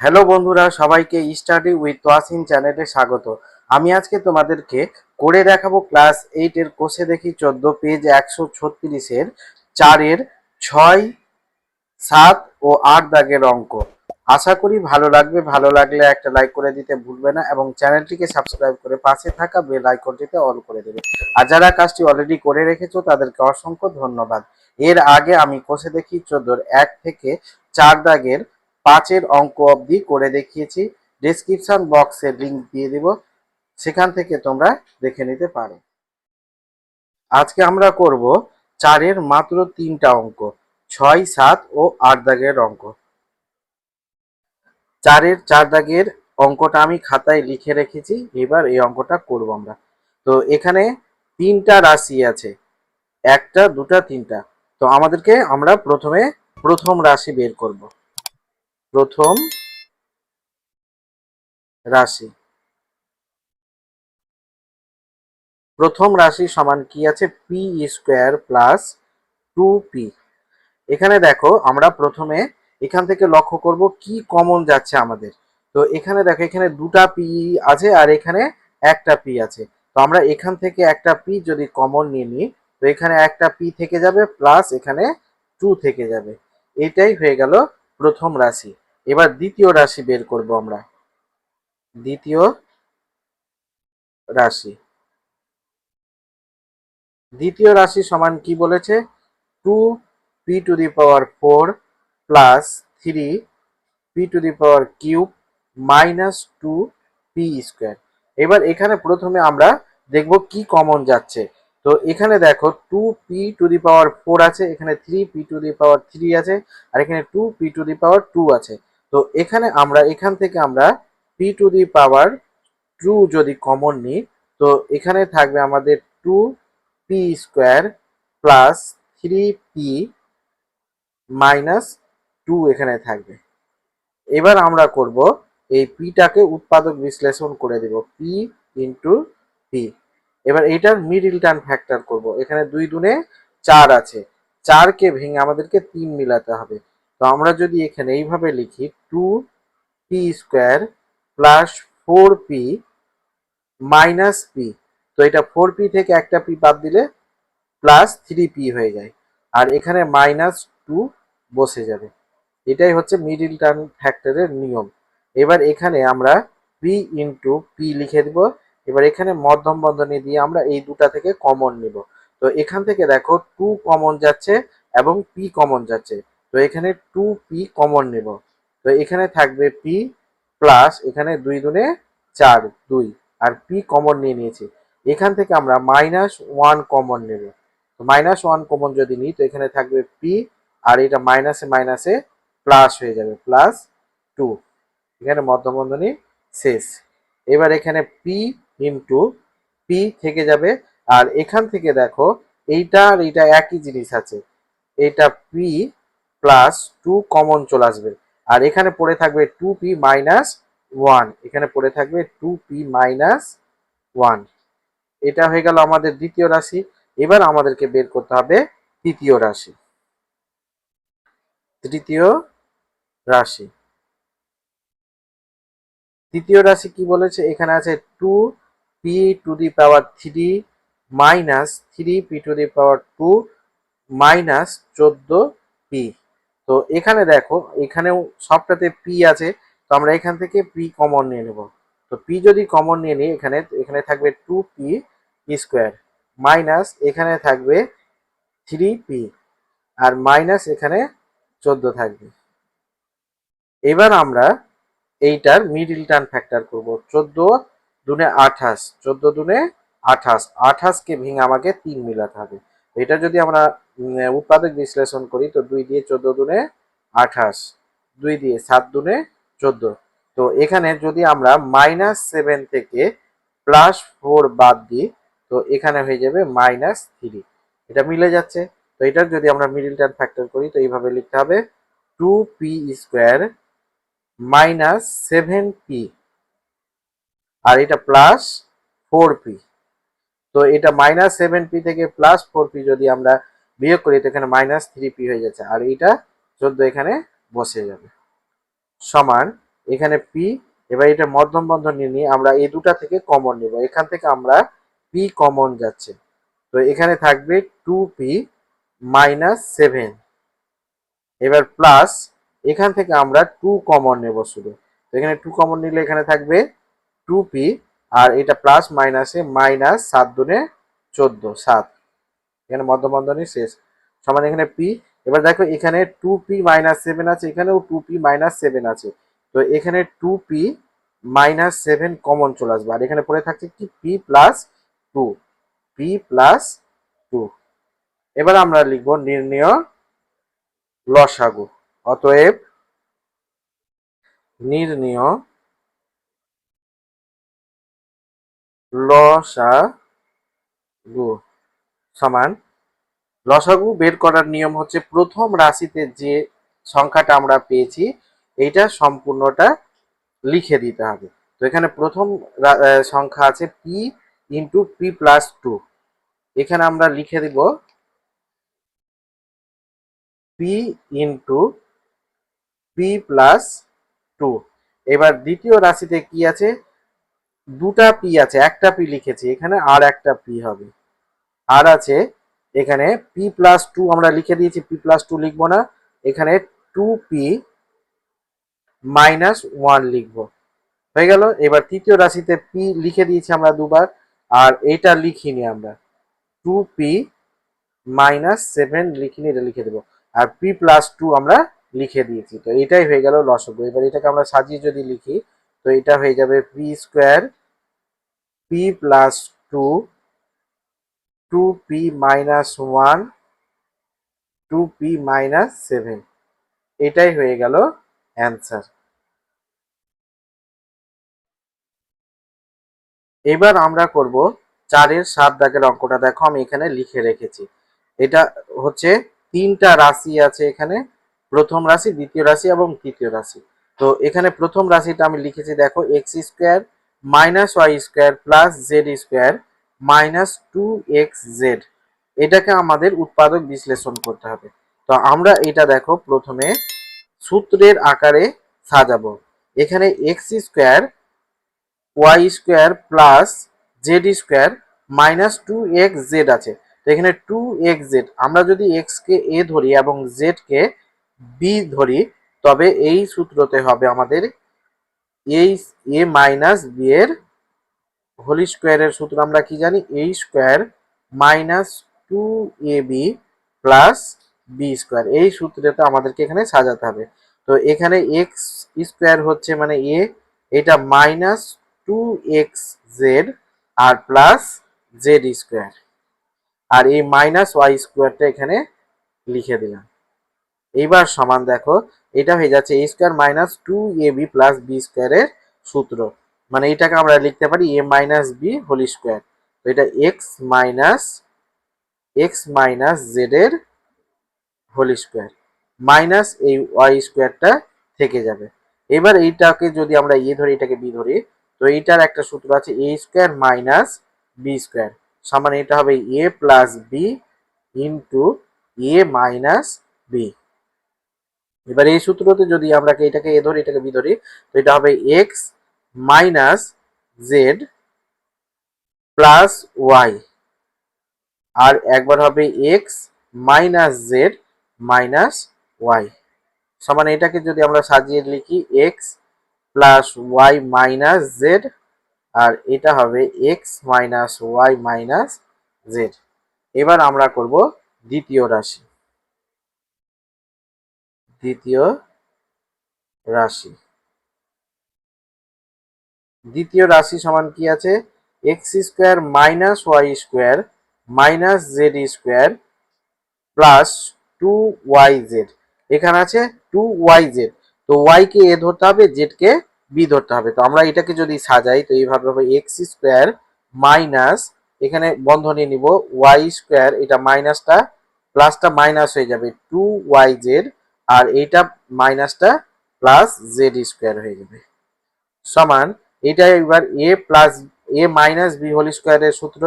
Hello বন্ধুরা, সবাইকে study with Toyasin চ্যানেলে স্বাগত। আমি আজকে তোমাদেরকে করে দেখাবো ক্লাস এইটের কোষে দেখি চোদ্দ পেজ একশো ছত্রিশের চারের ছয়, সাত ও আট দাগের অঙ্ক। আশা করি ভালো লাগবে, ভালো লাগলে একটা লাইক করে দিতে ভুলবে না এবং চ্যানেলটিকে সাবস্ক্রাইব করে পাশে থাকা বেল আইকনটিতে অল করে দেবে। আর যারা কাজটি অলরেডি করে রেখেছো, তাদেরকে অসংখ্য ধন্যবাদ। এর আগে আমি কোষে দেখি চোদ্দোর এক থেকে চার দাগের পাঁচের অঙ্ক অবধি করে দেখিয়েছি। ডেসক্রিপশন বক্সে লিংক দিয়ে দিব। সেখান থেকে তোমরা দেখে নিতে পারো। আজকে আমরা করব চারের মাত্র তিনটা অঙ্ক, ছয়, সাত ও আট দাগের অঙ্ক। চারের চার দাগের অঙ্কটা আমি খাতায় লিখে রেখেছি, এবার এই অঙ্কটা করব আমরা। তো এখানে তিনটা রাশি আছে, একটা, দুটা, তিনটা। তো আমাদেরকে আমরা প্রথমে প্রথম রাশি বের করব। প্রথম রাশি। প্রথম রাশি সমান কি আছে? P square plus two P এখানে দেখো, আমরা প্রথমে এখান থেকে লক্ষ্য করব কি কমন যাচ্ছে আমাদের। তো এখানে দেখো, এখানে দুটা পি আছে আর এখানে একটা পি আছে। তো আমরা এখান থেকে একটা পি যদি কমন নিয়ে নিই, তো এখানে একটা পি থেকে যাবে প্লাস এখানে টু থেকে যাবে। এটাই হয়ে গেল প্রথম রাশি। এবার দ্বিতীয় রাশি বের করব আমরা। দ্বিতীয় রাশি। দ্বিতীয় রাশি সমান কি বলেছে? Two P to the power four plus three P to the power cube minus two P square এবার এখানে প্রথমে আমরা দেখব কি কমন যাচ্ছে। তো এখানে দেখো two P to the power four আছে, এখানে three P to the power three আছে, আর এখানে two P to the power two আছে। তো এখানে আমরা, এখান থেকে আমরা P to the power two যদি কমন নিই, তো এখানে থাকবে আমাদের two P square plus three P minus two এখানে থাকবে। এবার আমরা করব এই পিটাকে উৎপাদক বিশ্লেষণ করে দেব পি ইন্টু পি এবার এইটার মিডিল টার্ম ফ্যাক্টর করব। এখানে দুই দুনে চার আছে। চারকে ভেঙে আমাদেরকে তিন মিলাতে হবে। তো আমরা যদি এখানে এইভাবে লিখি two P square plus four P minus P তো এটা ফোর পি থেকে একটা পি বাদ দিলে প্লাস থ্রি পি হয়ে যায়। আর এখানে মাইনাস টু বসে যাবে। এটাই হচ্ছে মিডিল টার্ম ফ্যাক্টরের নিয়ম। এবার এখানে আমরা পি ইন্টু পি লিখে দিব। এবার এখানে মধ্যম বন্ধনী দিয়ে আমরা এই দুটা থেকে কমন নিব। তো এখান থেকে দেখো টু কমন যাচ্ছে এবং পি কমন যাচ্ছে। তো এখানে টু পি কমন নেব। তো এখানে থাকবে পি প্লাস এখানে দুই দুনে চার, দুই। আর পি কমন নিয়ে নিয়েছি। এখান থেকে আমরা মাইনাস ওয়ান কমন নেব। তো মাইনাস ওয়ান কমন যদি নিই, তো এখানে থাকবে পি আর এটা মাইনাসে মাইনাসে প্লাস হয়ে যাবে প্লাস টু এখানে মধ্যবন্ধনী শেষ। এবার এখানে পি ইন্টু পি থেকে যাবে। আর এখান থেকে দেখো, এইটা আর এইটা একই জিনিস আছে। এটা পি প্লাস টু কমন চলে আসবে। আর এখানে পড়ে থাকবে টু পি মাইনাস ওয়ান এখানে পড়ে থাকবে টু পি মাইনাস ওয়ান এটা হয়ে গেল আমাদের দ্বিতীয় রাশি। এবার আমাদেরকে বের করতে হবে তৃতীয় রাশি। তৃতীয় রাশি। তৃতীয় রাশি কি বলেছে? এখানে আছে two P to the power three minus three P to the power two minus চোদ্দ পি তো এখানে দেখো, এখানেও সবটাতে পি আছে, তো আমরা এখান থেকে পি কমন নিয়ে নেব। তো পি যদি কমন নিয়ে নিই, এখানে এখানে থাকবে টু পি স্কোয়ার মাইনাস এখানে থাকবে থ্রি পি আর মাইনাস এখানে চোদ্দ থাকবে। এবার আমরা এইটার মিডিল টার্ম ফ্যাক্টর করব, চোদ্দ দুনে আঠাশ, চোদ্দ দুনে আঠাশ। আঠাশকে ভেঙে আমাকে তিন মিলাতে হবে। এটা যদি আমরা উৎপাদক বিশ্লেষণ করি, তো দুই দিয়ে চোদ্দ দুনে আঠাশ, দুই দিয়ে সাত দুনে চোদ্দ। তো এখানে যদি আমরা মাইনাস সেভেন থেকে প্লাস ফোর বাদ দিই, তো এখানে হয়ে যাবে মাইনাস থ্রি এটা মিলে যাচ্ছে। তো এটার যদি আমরা মিডিল টার্ম ফ্যাক্টর করি, তো এইভাবে লিখতে হবে two P square minus seven P আর এটা প্লাস ফোর পি তো এটা মাইনাস সেভেন পি থেকে প্লাস ফোর পি যদি আমরা বিয়োগ করি, তো এখানে মাইনাস থ্রি পি হয়ে যাচ্ছে। আর এটা চোদ্দ এখানে বসে যাবে। সমান এখানে পি এবার এটা মধ্যম বন্ধন নিয়ে নিয়ে আমরা এই দুটা থেকে কমন নেব। এখান থেকে আমরা পি কমন যাচ্ছে। তো এখানে থাকবে টু পি মাইনাস সেভেন এবার প্লাস এখান থেকে আমরা টু কমন নেব শুধু। তো এখানে টু কমন নিলে এখানে থাকবে টু পি আর এটা প্লাস মাইনাসে মাইনাস সাত দুনে চোদ্দ, সাত। এখানে মধ্যবন্ধনী শেষ। সমান এখানে পি এবার দেখো এখানে টু পি মাইনাস সেভেন আছে, এখানেও টু পি মাইনাস সেভেন আছে। তো এখানে two P minus seven common চলে আসবে। আর এখানে পড়ে থাকছে কি? P plus two P plus two এবার আমরা লিখব নির্ণয় লসাগু। অতএব নির্ণয় লসাগু সমান। লসাগু বের করার নিয়ম হচ্ছে প্রথম রাশিতে যে সংখ্যাটা আমরা পেয়েছি, এইটা সম্পূর্ণটা লিখে দিতে হবে। তো এখানে প্রথম সংখ্যা আছে P into P plus two এখানে আমরা লিখে দিব P into P plus two এবার দ্বিতীয় রাশিতে কি আছে? দুটা পি আছে, একটা পি লিখেছি, এখানে আর একটা পি হবে। আর আছে, এখানে পি প্লাস টু আমরা লিখে দিয়েছি পি প্লাস টু লিখব না, এখানে টু পি মাইনাস ওয়ান লিখব। হয়ে গেল, এবার তৃতীয় রাশিতে পি লিখে দিয়েছি আমরা দুবার, আর এটা লিখিনি আমরা। টু পি মাইনাস সেভেন লিখিনি, এটা লিখে দেবো। আর পি প্লাস টু আমরা লিখে দিয়েছি, তো এটাই হয়ে গেল লসগু এবার এটাকে আমরা সাজিয়ে যদি লিখি তো এটা হয়ে যাবে P square P plus two two P minus one two P minus seven এটাই হয়ে গেল অ্যান্সার এবার আমরা করব চারের সাত দাগের অঙ্কটা। দেখো, আমি এখানে লিখে রেখেছি। এটা হচ্ছে তিনটা রাশি আছে এখানে। প্রথম রাশি, দ্বিতীয় রাশি এবং তৃতীয় রাশি। তো এখানে প্রথম রাশিটা আমি লিখেছি, দেখো X square minus Y square plus Z square minus two X Z এটাকে আমাদের উৎপাদক বিশ্লেষণ করতে হবে। তো আমরা এটা দেখো, প্রথমে সূত্রের আকারে সাজাবো। এখানে X square Y square plus Z square minus two X Z আছে। তো এখানে টু এক্স জেড আমরা যদি এক্স কে এ ধরি এবং জেড কে বি ধরি তবে এই সূত্রতে হবে আমাদের এই এ মাইনাস বি এর হোল স্কোয়ারের সূত্র। আমরা কি জানি? A square minus two A B plus B square এই সূত্রটা আমাদেরকে এখানে সাজাতে হবে। তো এখানে এক্স স্কোয়ার হচ্ছে মানে এ এটা মাইনাস টু এক্স জেড আর প্লাস জেড স্কোয়ার আর এই মাইনাস ওয়াই স্কোয়ারটা এখানে লিখে দিলাম। এইবার সমান দেখো, এটা হয়ে যাচ্ছে A square minus two A B plus B স্কোয়ারের সূত্র। মানে এটাকে আমরা লিখতে পারি A minus B whole square তো এটা X minus X minus Z এর হোল স্কোয়ার মাইনাস এই ওয়াই স্কোয়ারটা থেকে যাবে। এবার এইটাকে যদি আমরা এ ধরি, এটাকে বি ধরি, তো এইটার একটা সূত্র আছে A square minus B square সমান এটা হবে A plus B into A minus B এবার এই সূত্রতে যদি আমরা এটাকে এ ধরি, এটাকে বি ধরি, তো এটা হবে X minus Z plus Y আর একবার হবে X minus Z minus Y সমান এটাকে যদি আমরা সাজিয়ে লিখি X plus Y minus Z আর এটা হবে X minus Y minus Z এবার আমরা করব দ্বিতীয় রাশি। দ্বিতীয় রাশি। দ্বিতীয় রাশি সমান কি আছে? X square minus Y square minus Z square plus two Y Z এখানে আছে টু ওয়াই জেড তো ওয়াই কে এ ধরতে হবে জেড কে বি ধরতে হবে। তো আমরা এটাকে যদি সাজাই, তো এইভাবে হবে এক্স স্কোয়ার মাইনাস এখানে বন্ধনী নিব ওয়াই স্কোয়ার এটা মাইনাসটা প্লাসটা মাইনাস হয়ে যাবে টু ওয়াই জেড আর এইটা মাইনাসটা প্লাস জেড স্কোয়ার হয়ে যাবে। সমান, এটা এবার A plus A minus B whole স্কোয়ারের সূত্র,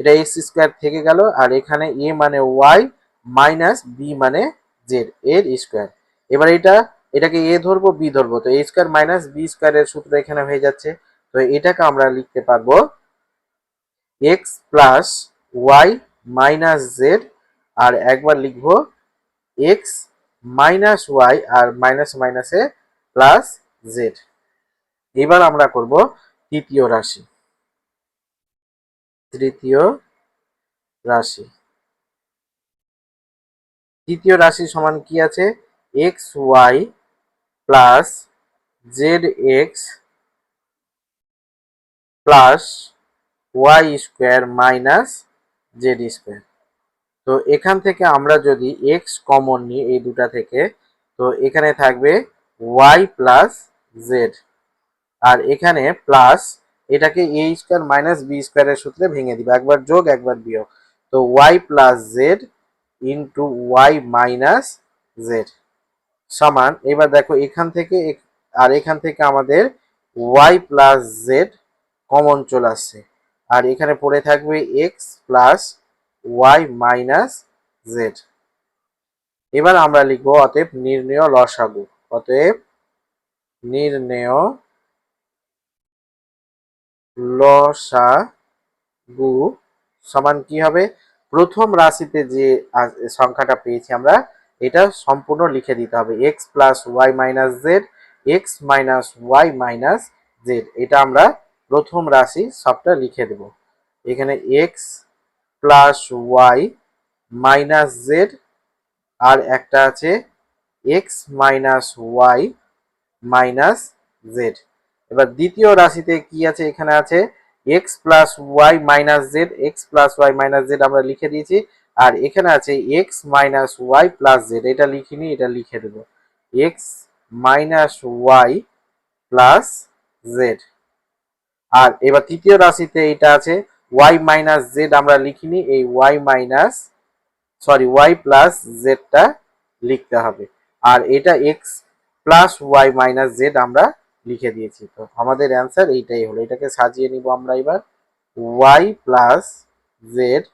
এটা এক্স স্কোয়ার থেকে গেল, আর এখানে এ মানে ওয়াই মাইনাস বি মানে জেড এর স্কোয়ার এবার এটা, এটাকে এ ধরবো বি ধরবো, তো এ স্কোয়ার মাইনাস বি স্কোয়ারের সূত্র এখানে হয়ে যাচ্ছে, তো এটাকে আমরা লিখতে পারব X plus Y minus Z আর একবার লিখব এক্স মাইনাস ওয়াই আর মাইনাস মাইনাসে প্লাস জেড। এবার আমরা করব তৃতীয় রাশি। তৃতীয় রাশি। তৃতীয় রাশি সমান কি আছে? X Y plus Z X plus Y square minus Z square. তো এখান থেকে আমরা যদি এক্স কমন নিই এই দুটা থেকে, তো এখানে থাকবে ওয়াই প্লাস জেড আর এখানে প্লাস এটাকে এ স্কোয়ার মাইনাস বি স্কোয়ারের সূত্রে ভেঙে দিবে। একবার যোগ, একবার বিয়োগ। তো Y plus Z into Y minus Z সমান, এবার দেখো এখান থেকে আর এখান থেকে আমাদের ওয়াই প্লাস জেড কমন চলে আসছে। আর এখানে পড়ে থাকবে X plus Y minus Z এবার আমরা লিখব অতএব নির্ণয় লসাগু। অতএব নির্ণয় লসাগু সমান কি হবে? প্রথম রাশিতে যে সংখ্যাটা পেয়েছি আমরা, এটা সম্পূর্ণ লিখে দিতে হবে। X plus Y minus Z X minus Y minus Z এটা আমরা প্রথম রাশি সবটা লিখে দেব। এখানে X plus Y minus Z আর একটা আছে X minus Y minus Z এবার দ্বিতীয় রাশিতে কি আছে? এখানে আছে X plus Y minus Z X plus Y minus Z আমরা লিখে দিয়েছি আর এখানে আছে X minus Y plus Z এটা লিখিনি, এটা লিখে দেবো। X minus Y plus Z আর এবার তৃতীয় রাশিতে এটা আছে ওয়াই মাইনাস জেড আমরা লিখিনি, এই Y minus sorry Y plus জেডটা লিখতে হবে। আর এটা X plus Y minus Z আমরা লিখে দিয়েছি। তো আমাদের অ্যান্সার এইটাই হলো। এটাকে সাজিয়ে নিব আমরা এবার। Y plus Z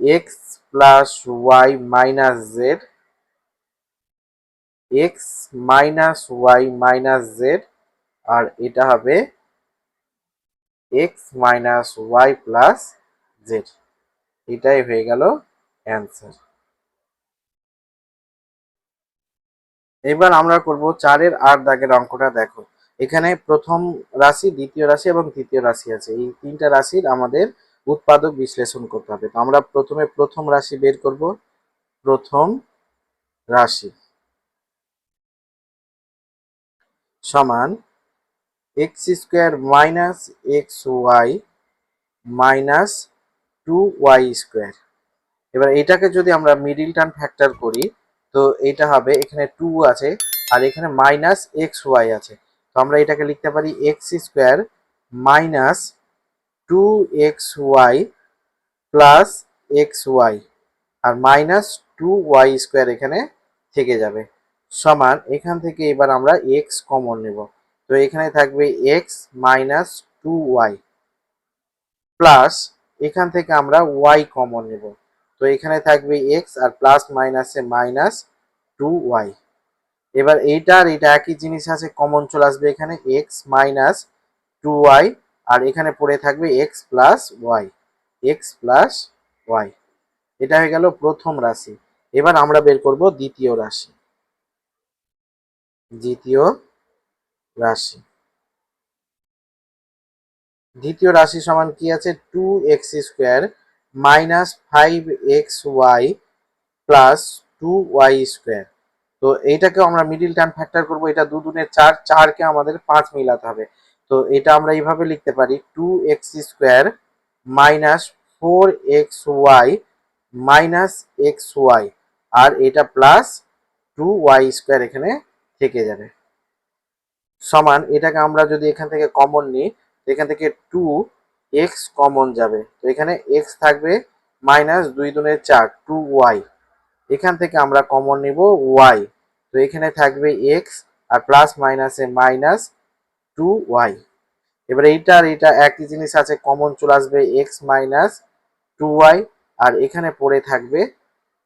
X plus Y minus Z X minus Y minus Z আর এটা হবে X minus Y plus Z এটাই হয়ে গেল অ্যান্সার এবার আমরা করব চারের আট দাগের অঙ্কটা দেখো। এখানে প্রথম রাশি, দ্বিতীয় রাশি এবং তৃতীয় রাশি আছে। এই তিনটা রাশির আমাদের উৎপাদক বিশ্লেষণ করতে হবে। তো আমরা প্রথমে প্রথম রাশি বের করব, প্রথম রাশি। সমান X square minus X Y minus two Y square. এবার এটাকে যদি আমরা মিডিল টার্ম ফ্যাক্টর করি, তো এটা হবে এখানে টু আছে আর এখানে মাইনাস এক্স ওয়াই আছে। তো আমরা এটাকে লিখতে পারি X square minus two X Y plus X Y আর মাইনাস টু ওয়াই স্কোয়ার এখানে থেকে যাবে। সমান এখান থেকে এবার আমরা এক্স কমন নেব। তো এখানে থাকবে X minus two Y plus এখান থেকে আমরা ওয়াই কমন নেব। তো এখানে থাকবে এক্স আর প্লাস মাইনাসে মাইনাস টু ওয়াই এবার এইটা আর এটা একই জিনিস আছে কমন চলে আসবে এখানে এক্স মাইনাস টু ওয়াই আর এখানে পড়ে থাকবে X plus Y X plus Y এটা হয়ে গেল প্রথম রাশি। এবার আমরা বের করব দ্বিতীয় রাশি। দ্বিতীয় রাশি। দ্বিতীয় রাশি সমান কি আছে? Two X square minus five X Y plus two Y square তো এইটাকেও আমরা মিডিল টার্ম ফ্যাক্টর করব। এটা দু দুনে চার, চারকে আমাদের পাঁচ মিলাতে হবে। তো এটা আমরা এইভাবে লিখতে পারি two X square minus four X Y minus X Y আর এটা প্লাস টু ওয়াই স্কোয়ার এখানে থেকে যাবে। সমান, এটাকে আমরা যদি এখান থেকে কমন নিই এখান থেকে টু এক্স কমন যাবে। তো এখানে এক্স থাকবে মাইনাস দুই দুনের চার টু ওয়াই এখান থেকে আমরা কমন নিব ওয়াই তো এখানে থাকবে এক্স আর প্লাস মাইনাসে মাইনাস টু ওয়াই এবার এইটা আর এটা একই জিনিস আছে কমন চলে আসবে এক্স মাইনাস টু ওয়াই আর এখানে পড়ে থাকবে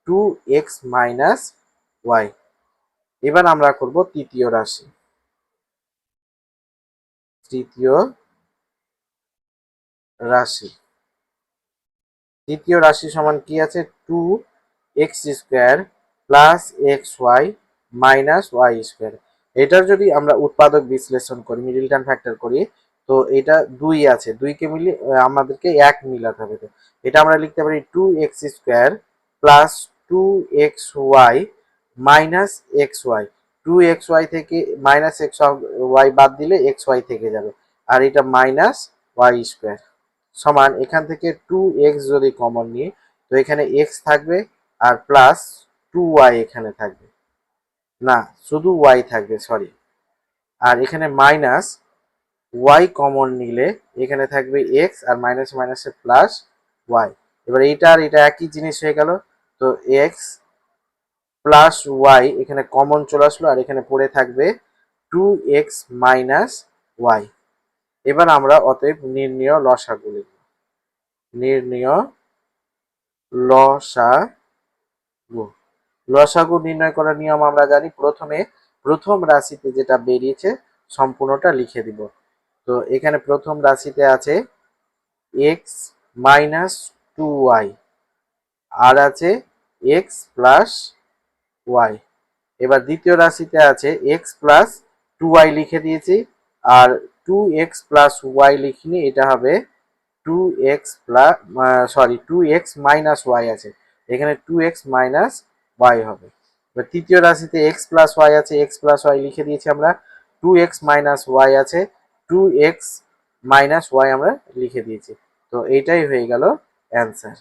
টু এক্স মাইনাস ওয়াই এবার আমরা করব তৃতীয় রাশি। তৃতীয় রাশি। তৃতীয় রাশি সমান কি আছে? Two X square plus X Y minus Y square এটার যদি আমরা উৎপাদক বিশ্লেষণ করি মিডিল টার্ম ফ্যাক্টর করি, তো এটা দুই আছে। দুইকে মিলি আমাদেরকে এক মিলাতে হবে তো। এটা আমরা লিখতে পারি two X square plus two X Y minus X Y two X Y থেকে মাইনাস এক্স ওয়াই বাদ দিলে এক্স ওয়াই থেকে যাবে। আর এটা মাইনাস ওয়াই স্কোয়ার সমান এখান থেকে টু এক্স যদি কমন নিই, তো এখানে এক্স থাকবে আর প্লাস টু ওয়াই এখানে থাকবে। না, শুধু ওয়াই থাকবে সরি আর এখানে মাইনাস ওয়াই কমন নিলে এখানে থাকবে এক্স আর মাইনাস মাইনাসে প্লাস ওয়াই এবার এইটা আর এটা একই জিনিস হয়ে গেল, তো এক্স প্লাস ওয়াই এখানে কমন চলে আসলো আর এখানে পড়ে থাকবে টু এক্স মাইনাস ওয়াই এবার আমরা অতএব নির্ণয় লসাগু লিখব। নির্ণয় লসাগু। লসাগু নির্ণয় করার নিয়ম আমরা জানি, প্রথমে প্রথম রাশিতে যেটা বেরিয়েছে সম্পূর্ণটা লিখে দিব। তো এখানে প্রথম রাশিতে আছে এক্স মাইনাস টু ওয়াই আর আছে এক্স প্লাস ওয়াই এবার দ্বিতীয় রাশিতে আছে এক্স প্লাস টু ওয়াই লিখে দিয়েছি, আর টু এক্স প্লাস ওয়াই লিখিনি, এটা হবে two X plus sorry two X minus Y আছে। এখানে টু এক্স মাইনাস ওয়াই হবে। এবার তৃতীয় রাশিতে এক্স প্লাস ওয়াই আছে এক্স প্লাস ওয়াই লিখে দিয়েছি আমরা টু এক্স মাইনাস ওয়াই আছে টু এক্স মাইনাস ওয়াই আমরা লিখে দিয়েছি। তো এইটাই হয়ে গেল অ্যান্সার